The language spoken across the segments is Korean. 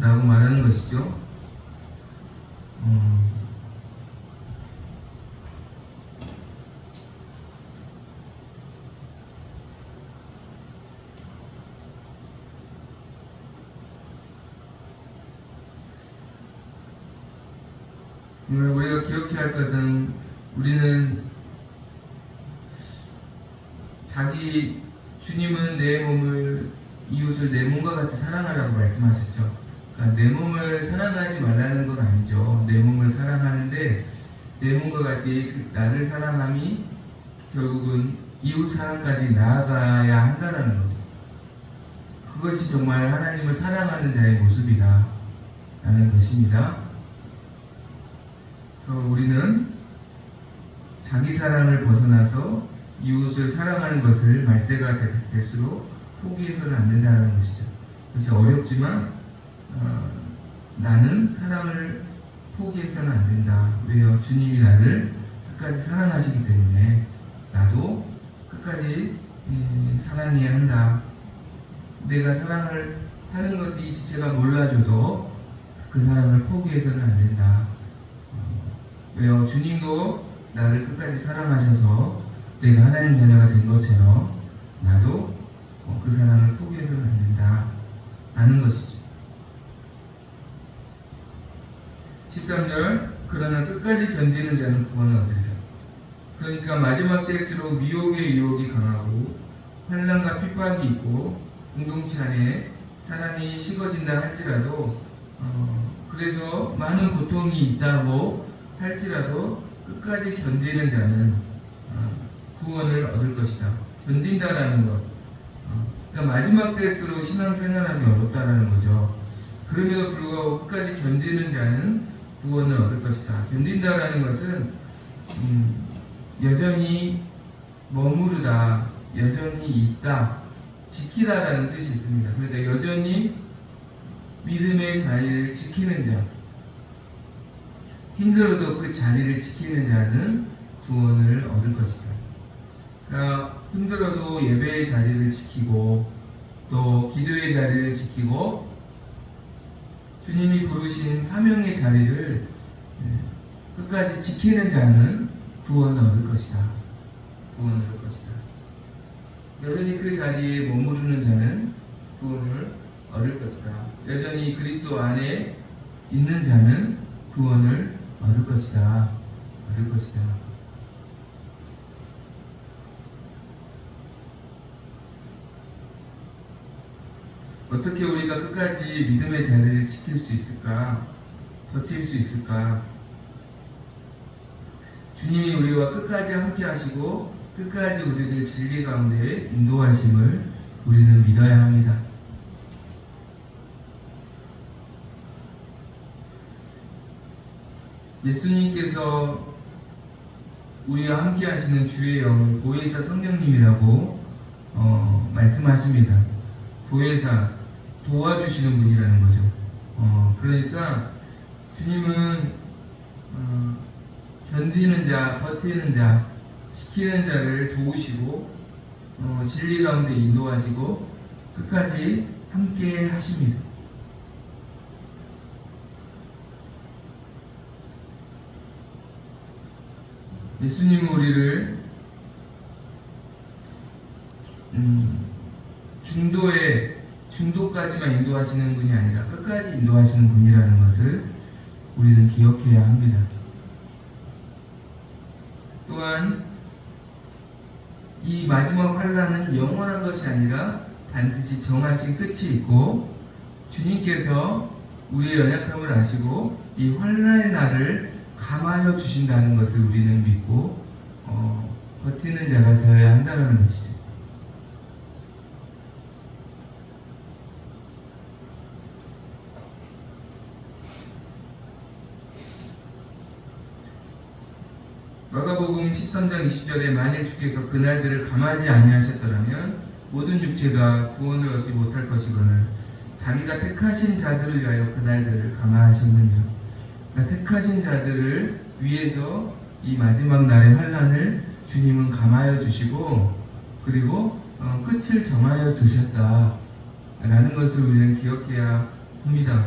라고 말하는 것이죠. 음, 우리가 기억해야 할 것은 우리는 자기 주님은 내 몸을 이웃을 내 몸과 같이 사랑하라고 말씀하셨죠. 그러니까 내 몸을 사랑하지 말라는 건 아니죠. 내 몸을 사랑하는데 내 몸과 같이 그 나를 사랑함이 결국은 이웃 사랑까지 나아가야 한다는 거죠. 그것이 정말 하나님을 사랑하는 자의 모습이다. 라는 것입니다. 그래서 우리는 자기 사랑을 벗어나서 이웃을 사랑하는 것을 말세가 될- 될수록 포기해서는 안 된다는 것이죠. 그것이 어렵지만 어, 나는 사랑을 포기해서는 안 된다. 왜요? 주님이 나를 끝까지 사랑하시기 때문에 나도 끝까지 예, 사랑해야 한다. 내가 사랑을 하는 것이 이 지체가 몰라줘도 그 사랑을 포기해서는 안 된다. 어, 왜요? 주님도 나를 끝까지 사랑하셔서 내가 하나님 자녀가 된 것처럼 나도 어, 그 사랑을 포기해서는 안 된다. 라는 것이죠. 13절 그러나 끝까지 견디는 자는 구원을 얻으리라. 그러니까 마지막 때일수록 미혹의 유혹이 강하고 환란과 핍박이 있고 공동체 안에 사랑이 식어진다 할지라도 어, 그래서 많은 고통이 있다고 할지라도 끝까지 견디는 자는 어, 구원을 얻을 것이다. 견딘다라는 것. 어, 그러니까 마지막 때일수록 신앙생활하기 어렵다라는 거죠. 그럼에도 불구하고 끝까지 견디는 자는 구원을 얻을 것이다. 견딘다라는 것은 음, 여전히 머무르다, 여전히 있다, 지키다라는 뜻이 있습니다. 그러니까 여전히 믿음의 자리를 지키는 자, 힘들어도 그 자리를 지키는 자는 구원을 얻을 것이다. 그러니까 힘들어도 예배의 자리를 지키고 또 기도의 자리를 지키고 주님이 부르신 사명의 자리를 예, 끝까지 지키는 자는 구원을 얻을 것이다. 구원을 얻을 것이다. 여전히 그 자리에 머무르는 자는 구원을 얻을 것이다. 여전히 그리스도 안에 있는 자는 구원을 얻을 것이다. 얻을 것이다. 어떻게 우리가 끝까지 믿음의 자리를 지킬 수 있을까? 버틸 수 있을까? 주님이 우리와 끝까지 함께 하시고 끝까지 우리를 진리 가운데 인도하심을 우리는 믿어야 합니다. 예수님께서 우리와 함께 하시는 주의 영을 보혜사 성령님이라고 어, 말씀하십니다. 보혜사 도와주시는 분이라는 거죠. 어, 그러니까 주님은 어, 견디는 자, 버티는 자, 지키는 자를 도우시고 어, 진리 가운데 인도하시고 끝까지 함께 하십니다. 예수님은 우리를 음, 중도에 중도까지만 인도하시는 분이 아니라 끝까지 인도하시는 분이라는 것을 우리는 기억해야 합니다. 또한 이 마지막 환란은 영원한 것이 아니라 반드시 정하신 끝이 있고 주님께서 우리의 연약함을 아시고 이 환란의 날을 감하여 주신다는 것을 우리는 믿고 어, 버티는 자가 되어야 한다는 것이죠. 마가복음 13장 20절에 만일 주께서 그날들을 감하지 아니하셨더라면 모든 육체가 구원을 얻지 못할 것이거늘 자기가 택하신 자들을 위하여 그날들을 감하하셨느냐 그러니까 택하신 자들을 위해서 이 마지막 날의 환란을 주님은 감하여 주시고 그리고 어, 끝을 정하여 두셨다 라는 것을 우리는 기억해야 합니다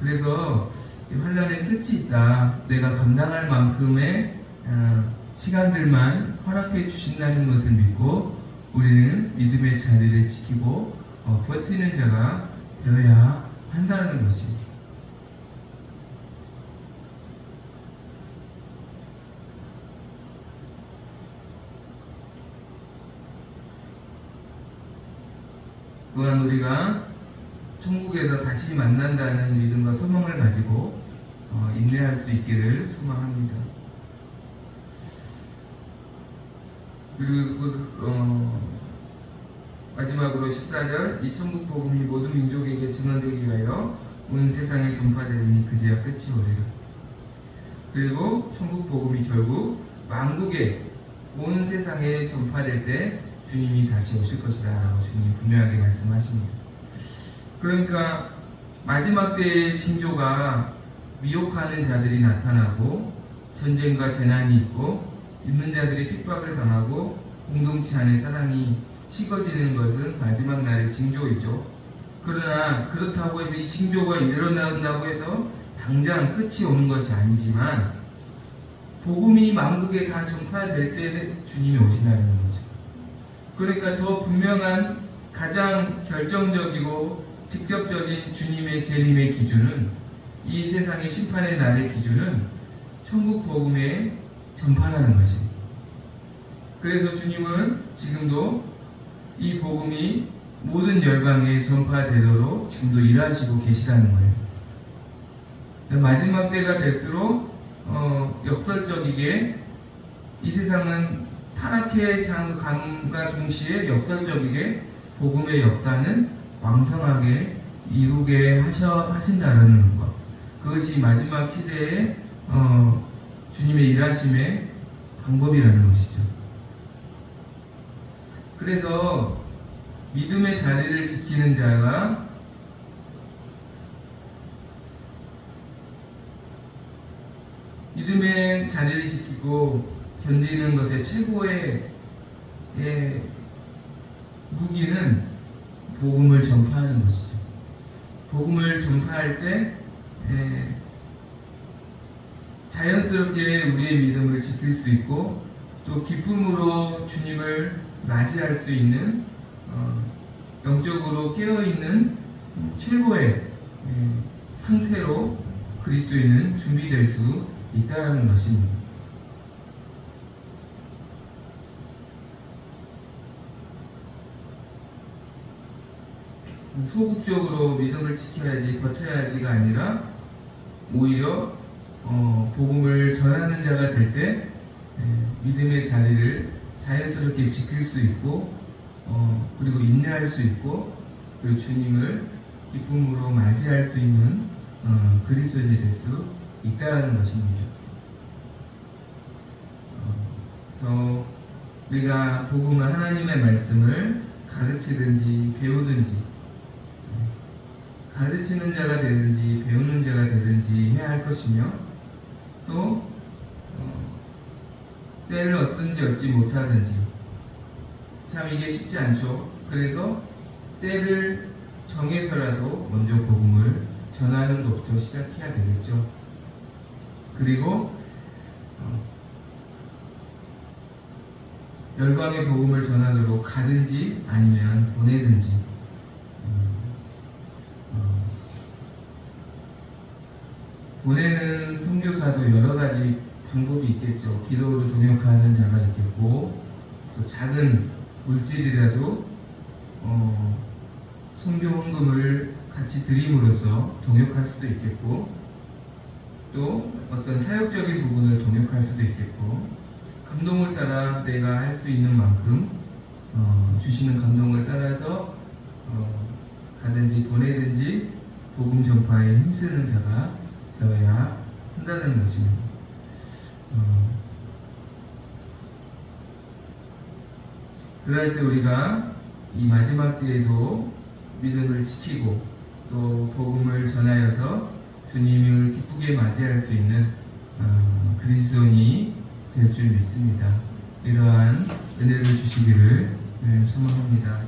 그래서 이 환란의 끝이 있다. 내가 감당할 만큼의 어, 시간들만 허락해 주신다는 것을 믿고 우리는 믿음의 자리를 지키고 어, 버티는 자가 되어야 한다는 것입니다. 또한 우리가 천국에서 다시 만난다는 믿음과 소망을 가지고 어, 인내할 수 있기를 소망합니다. 그리고 그, 어, 마지막으로 14절 이 천국 복음이 모든 민족에게 증언되기 위하여 온 세상에 전파되니 그제야 끝이 오리라. 그리고 천국 복음이 결국 만국에 온 세상에 전파될 때 주님이 다시 오실 것이다라고 주님 분명하게 말씀하십니다. 그러니까 마지막 때의 징조가 미혹하는 자들이 나타나고 전쟁과 재난이 있고 있는 자들이 핍박을 당하고 공동체 안의 사랑이 식어지는 것은 마지막 날의 징조이죠. 그러나 그렇다고 해서 이 징조가 일어난다고 해서 당장 끝이 오는 것이 아니지만 복음이 만국에 다 전파될 때 주님이 오신다는 거죠. 그러니까 더 분명한 가장 결정적이고 직접적인 주님의 재림의 기준은 이 세상의 심판의 날의 기준은 천국 복음의 전파라는 것입니다. 그래서 주님은 지금도 이 복음이 모든 열방에 전파되도록 지금도 일하시고 계시다는 거예요. 마지막 때가 될수록 어, 역설적이게 이 세상은 타락의 장감과 동시에 역설적이게 복음의 역사는 왕성하게 이루게 하셔 하신다는 것. 그것이 마지막 시대에 어, 주님의 일하심의 방법이라는 것이죠. 그래서 믿음의 자리를 지키는 자가 믿음의 자리를 지키고 견디는 것의 최고의 예, 무기는 복음을 전파하는 것이죠. 복음을 전파할 때 예, 자연스럽게 우리의 믿음을 지킬 수 있고 또 기쁨으로 주님을 맞이할 수 있는 어, 영적으로 깨어 있는 최고의 예, 상태로 그리스도인은 준비될 수 있다라는 것입니다. 소극적으로 믿음을 지켜야지 버텨야지가 아니라 오히려 어, 복음을 전하는 자가 될 때 믿음의 자리를 자연스럽게 지킬 수 있고 어, 그리고 인내할 수 있고 그리고 주님을 기쁨으로 맞이할 수 있는 어, 그리스도인이 될 수 있다는 것입니다. 어, 우리가 복음을 하나님의 말씀을 가르치든지 배우든지 가르치는 자가 되든지 배우는 자가 되든지 해야 할 것이며 또 어, 때를 얻든지 얻지 못하든지 참 이게 쉽지 않죠. 그래서 때를 정해서라도 먼저 복음을 전하는 것부터 시작해야 되겠죠. 그리고 어, 열방의 복음을 전하도록 가든지 아니면 보내든지 보내는 선교사도 여러 가지 방법이 있겠죠. 기도로 동역하는 자가 있겠고 또 작은 물질이라도 어, 선교 헌금을 같이 드림으로써 동역할 수도 있겠고 또 어떤 사역적인 부분을 동역할 수도 있겠고 감동을 따라 내가 할 수 있는 만큼 어, 주시는 감동을 따라서 어, 가든지 보내든지 복음 전파에 힘쓰는 자가 되어야 한다는 것입니다. 어, 그럴 때 우리가 이 마지막 때에도 믿음을 지키고 또 복음을 전하여서 주님을 기쁘게 맞이할 수 있는 어, 그리스도인이 될 줄 믿습니다. 이러한 은혜를 주시기를 네, 소망합니다.